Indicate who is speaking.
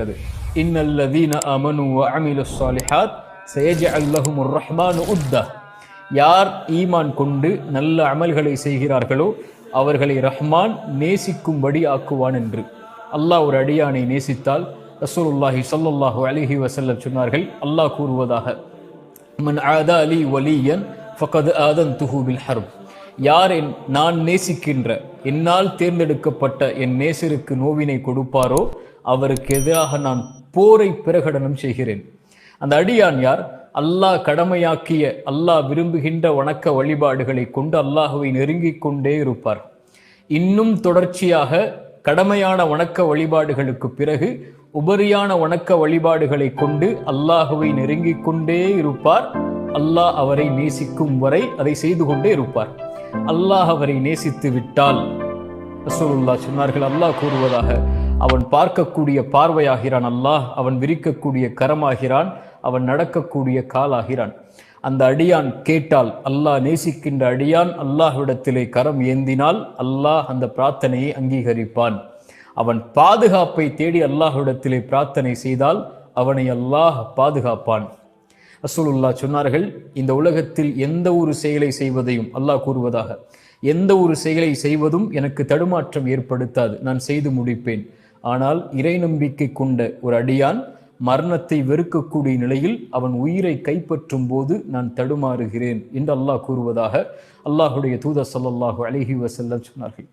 Speaker 1: இருக்கிறது இன்னல்லதீன அமனு அமிலு சாலிஹாத் சயஜஅல் லஹுமுர் ரஹ்மானு உத்தா யார் ஈமான் கொண்டு நல்ல அமல்களை செய்கிறார்களோ அவர்களை ரஹ்மான் நேசிக்கும்படி ஆக்குவான் என்று. அல்லாஹ் ஒரு அடியானை நேசித்தால் ரசூலுல்லாஹி ஸல்லல்லாஹு அலிஹி வஸல்லம் சொன்னார்கள் அல்லாஹ் கூறுவதாக மன் ஆதா அலி வலியன் ஃபகத் ஆதன் துஹூபில் ஹர்ப். யார் என் நான் நேசிக்கின்ற என்னால் தேர்ந்தெடுக்கப்பட்ட என் நேசருக்கு நோவினை கொடுப்பாரோ அவருக்கு எதிராக நான் போரை பிரகடனம் செய்கிறேன். அந்த அடியான் யார்? அல்லாஹ் கடமையாக்கிய அல்லாஹ் விரும்புகின்ற வணக்க வழிபாடுகளை கொண்டு அல்லாஹுவை நெருங்கிக் கொண்டே இருப்பார். இன்னும் தொடர்ச்சியாக கடமையான வணக்க வழிபாடுகளுக்கு பிறகு உபரியான வணக்க வழிபாடுகளை கொண்டு அல்லாஹுவை நெருங்கிக் கொண்டே இருப்பார். அல்லாஹ் அவரை நேசிக்கும் வரை அதை செய்து கொண்டே இருப்பார். அல்லாஹ் அவரை நேசித்து விட்டால் ரசூலுல்லா சொன்னார்கள் அல்லாஹ் கூறுவதாக அவன் பார்க்கக்கூடிய பார்வையாகிறான் அல்லாஹ் அவன் விரிக்கக்கூடிய கரமாகிறான் அவன் நடக்கக்கூடிய காலாகிறான். அந்த அடியான் கேட்டால் அல்லாஹ் நேசிக்கின்ற அடியான் அல்லாஹ்விடத்திலே கரம் ஏந்தினால் அல்லாஹ் அந்த பிரார்த்தனையை அங்கீகரிப்பான். அவன் பாதுகாப்பை தேடி அல்லாஹ்விடத்திலே பிரார்த்தனை செய்தால் அவனை அல்லாஹ் பாதுகாப்பான். ரசூலுல்லா சொன்னார்கள் இந்த உலகத்தில் எந்த ஒரு செயலை செய்வதையும் அல்லாஹ் கூறுவதாக. எந்த ஒரு செயலை செய்வதும் எனக்கு தடுமாற்றம் ஏற்படுத்தாது நான் செய்து முடிப்பேன். ஆனால் இறை நம்பிக்கை கொண்ட ஒரு அடியான் மரணத்தை வெறுக்கக்கூடிய நிலையில் அவன் உயிரை கைப்பற்றும் போது நான் தடுமாறுகிறேன் என்று அல்லாஹ் கூறுவதாக அல்லாஹுடைய தூதர் சல்லாஹூ அலைஹி வஸல்லம் சொன்னார்கள்.